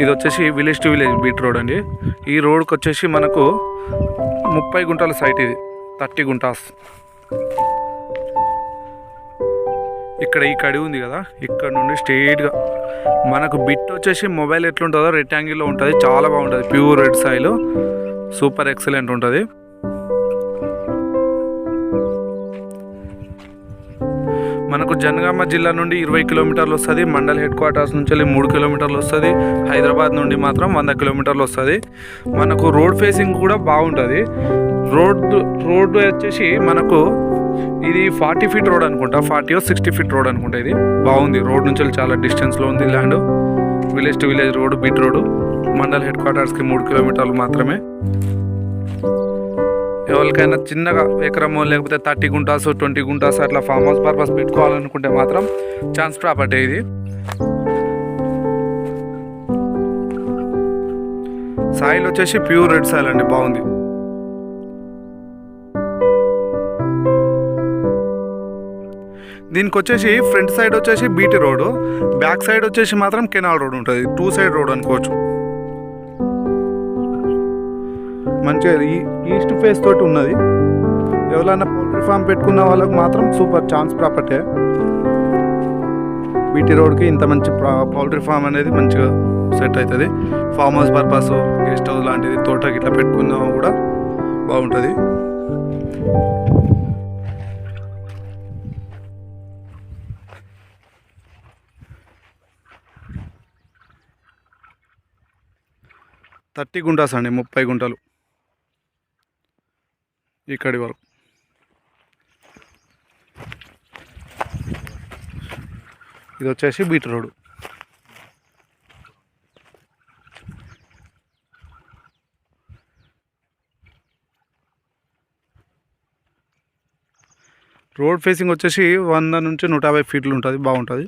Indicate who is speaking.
Speaker 1: ఇది వచ్చేసి village to village BT road అండి. ఈ రోడ్కి వచ్చేసి మనకు ముప్పై గుంటల సైట్ ఇది థర్టీ గుంటాస్. ఇక్కడ ఈ కడి ఉంది కదా ఇక్కడ నుండి స్ట్రైట్గా మనకు బిట్ వచ్చేసి మొబైల్ ఎట్లుంటుందో రెక్టాంగిల్లో ఉంటుంది చాలా బాగుంటుంది pure red soil super excellent ఉంటుంది. మనకు జనగామ జిల్లా నుండి ఇరవై కిలోమీటర్లు వస్తుంది మండల్ హెడ్ క్వార్టర్స్ నుంచి వెళ్ళి మూడు కిలోమీటర్లు వస్తుంది హైదరాబాద్ నుండి మాత్రం వంద కిలోమీటర్లు వస్తుంది. మనకు రోడ్ ఫేసింగ్ కూడా బాగుంటుంది. రోడ్ రోడ్డు వచ్చేసి మనకు ఇది ఫార్టీ ఫీట్ రోడ్ అనుకుంటా ఫార్టీ సిక్స్టీ ఫీట్ రోడ్ అనుకుంటా ఇది. బాగుంది. రోడ్ నుంచి చాలా డిస్టెన్స్లో ఉంది land. Village to village road BT road. Mandal head క్వార్టర్స్కి మూడు కిలోమీటర్లు మాత్రమే. ఎవరికైనా చిన్నగా ఎకరము లేకపోతే థర్టీ గుంటాస్ ట్వంటీ గుంటాస్ అట్లా ఫామ్ హౌస్ పర్పస్ పెట్టుకోవాలనుకుంటే మాత్రం ఛాన్స్ ప్రాపర్టీ ఇది. సాయిల్ వచ్చేసి ప్యూర్ రెడ్ సాయిల్ అండి బాగుంది. దీనికి వచ్చేసి ఫ్రంట్ సైడ్ వచ్చేసి బీటీ రోడ్ బ్యాక్ సైడ్ వచ్చేసి మాత్రం కెనాల్ రోడ్ ఉంటుంది. టూ సైడ్ రోడ్ అనుకోవచ్చు. మంచిగా ఈ ఈస్ట్ ఫేస్ తోటి ఉన్నది. ఎవరైనా పౌల్ట్రీ ఫామ్ పెట్టుకున్న వాళ్ళకు మాత్రం సూపర్ ఛాన్స్ ప్రాపర్టీ. బీటీ రోడ్కి ఇంత మంచి పౌల్ట్రీ ఫామ్ అనేది మంచిగా సెట్ అవుతుంది farm house purpose guest house లాంటిది తోటకి ఇట్లా పెట్టుకున్నా కూడా బాగుంటుంది. థర్టీ గుంటాస్ అండి ముప్పై గుంటలు. ఇక్కడి వరకు. ఇది వచ్చేసి బీట్ రోడ్ రోడ్ ఫేసింగ్ వచ్చేసి వంద నుంచి నూట యాభై ఫీట్లు ఉంటుంది బాగుంటుంది.